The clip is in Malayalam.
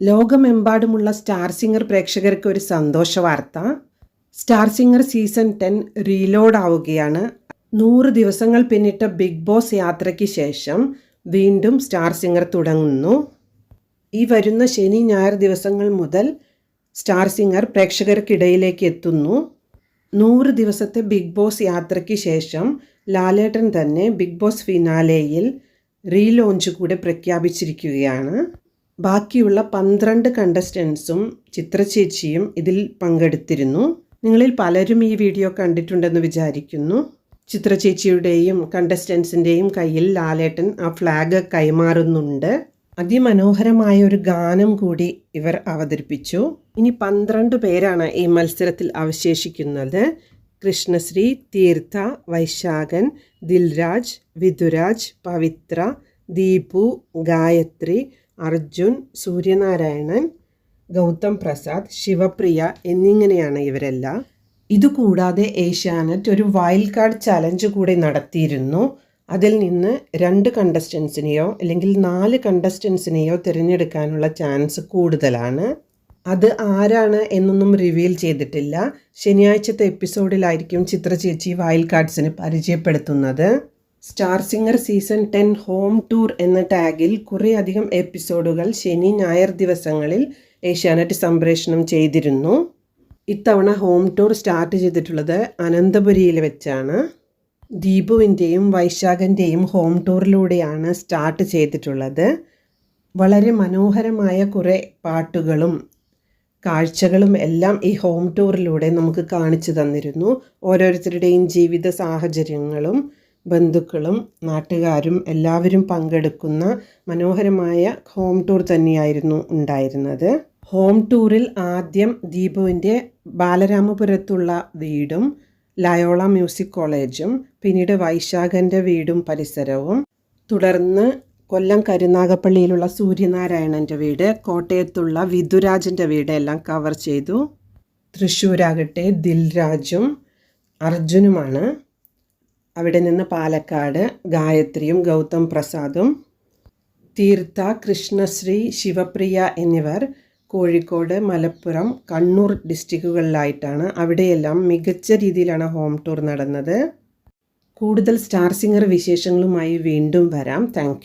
ലോകമെമ്പാടുമുള്ള സ്റ്റാർ സിംഗർ പ്രേക്ഷകർക്ക് ഒരു സന്തോഷ വാർത്ത. Star singer season ten reload ആവുകയാണ് നൂറ് ദിവസങ്ങൾ പിന്നിട്ട ബിഗ് ബോസ് യാത്രയ്ക്ക് ശേഷം വീണ്ടും സ്റ്റാർ സിംഗർ തുടങ്ങുന്നു. ഈ വരുന്ന ശനി ഞായർ ദിവസങ്ങൾ മുതൽ സ്റ്റാർ സിംഗർ പ്രേക്ഷകർക്കിടയിലേക്ക് എത്തുന്നു. നൂറ് ദിവസത്തെ ബിഗ് ബോസ് യാത്രയ്ക്ക് ശേഷം ലാലേട്ടൻ തന്നെ ബിഗ് ബോസ് ഫിനാലെയിൽ റീലോഞ്ച് കൂടെ പ്രഖ്യാപിച്ചിരിക്കുകയാണ്. ബാക്കിയുള്ള പന്ത്രണ്ട് കണ്ടസ്റ്റൻസും ചിത്രചേച്ചിയും ഇതിൽ പങ്കെടുത്തിരുന്നു. നിങ്ങളിൽ പലരും ഈ വീഡിയോ കണ്ടിട്ടുണ്ടെന്ന് വിചാരിക്കുന്നു. ചിത്രചേച്ചിയുടെയും കണ്ടസ്റ്റൻസിന്റെയും കയ്യിൽ ലാലേട്ടൻ ആ ഫ്ലാഗ് കൈമാറുന്നുണ്ട്. അതിമനോഹരമായ ഒരു ഗാനം കൂടി ഇവർ അവതരിപ്പിച്ചു. ഇനി പന്ത്രണ്ട് പേരാണ് ഈ മത്സരത്തിൽ അവശേഷിക്കുന്നത്. കൃഷ്ണശ്രീ തീർത്ഥ വൈശാഖൻ ദിൽരാജ് വിധുരാജ് പവിത്ര ദീപു ഗായത്രി അർജുൻ സൂര്യനാരായണൻ ഗൗതം പ്രസാദ് ശിവപ്രിയ എന്നിങ്ങനെയാണ് ഇവരെല്ലാം. ഇതുകൂടാതെ ഏഷ്യാനെറ്റ് ഒരു വൈൽഡ് കാർഡ് ചലഞ്ച് കൂടി നടത്തിയിരുന്നു. അതിൽ നിന്ന് രണ്ട് കണ്ടസ്റ്റൻസിനെയോ അല്ലെങ്കിൽ നാല് കണ്ടസ്റ്റൻസിനെയോ തിരഞ്ഞെടുക്കാനുള്ള ചാൻസ് കൂടുതലാണ്. അത് ആരാണ് എന്നൊന്നും റിവീൽ ചെയ്തിട്ടില്ല. ശനിയാഴ്ചത്തെ എപ്പിസോഡിലായിരിക്കും ചിത്ര ചേച്ചി വൈൽഡ് കാർഡ്സിന് പരിചയപ്പെടുത്തുന്നത്. Star singer season ten home tour എന്ന ടാഗിൽ കുറേയധികം എപ്പിസോഡുകൾ ശനി ഞായർ ദിവസങ്ങളിൽ ഏഷ്യാനെറ്റ് സംപ്രേഷണം ചെയ്തിരുന്നു. ഇത്തവണ ഹോം ടൂർ സ്റ്റാർട്ട് ചെയ്തിട്ടുള്ളത് അനന്തപുരിയിൽ വെച്ചാണ്. ദീപുവിന്റെയും വൈശാഖന്റെയും ഹോം ടൂറിലൂടെയാണ് സ്റ്റാർട്ട് ചെയ്തിട്ടുള്ളത്. വളരെ മനോഹരമായ കുറേ പാട്ടുകളും കാഴ്ചകളും എല്ലാം ഈ ഹോം ടൂറിലൂടെ നമുക്ക് കാണിച്ചു തന്നിരുന്നു. ഓരോരുത്തരുടെയും ജീവിത സാഹചര്യങ്ങളും ബന്ധുക്കളും നാട്ടുകാരും എല്ലാവരും പങ്കെടുക്കുന്ന മനോഹരമായ ഹോം ടൂർ തന്നെയായിരുന്നു ഉണ്ടായിരുന്നത്. ഹോം ടൂറിൽ ആദ്യം ദീപുവിന്റെ ബാലരാമപുരത്തുള്ള വീടും ലയോള മ്യൂസിക് കോളേജും പിന്നീട് വൈശാഖന്റെ വീടും പരിസരവും തുടർന്ന് കൊല്ലം കരുനാഗപ്പള്ളിയിലുള്ള സൂര്യനാരായണന്റെ വീട് കോട്ടയത്തുള്ള വിധുരാജന്റെ വീട് എല്ലാം കവർ ചെയ്തു. തൃശ്ശൂരാകട്ടെ ദിൽരാജും അർജുനുമാണ്. അവിടെ നിന്ന് പാലക്കാട് ഗായത്രിയും ഗൗതം പ്രസാദും തീർത്ഥ കൃഷ്ണശ്രീ ശിവപ്രിയ എന്നിവർ കോഴിക്കോട് മലപ്പുറം കണ്ണൂർ ഡിസ്ട്രിക്റ്റുകളിലായിട്ടാണ് അവിടെയെല്ലാം മികച്ച രീതിയിലാണ് ഹോം ടൂർ നടന്നത്. കൂടുതൽ സ്റ്റാർ സിംഗർ വിശേഷങ്ങളുമായി വീണ്ടും വരാം. താങ്ക്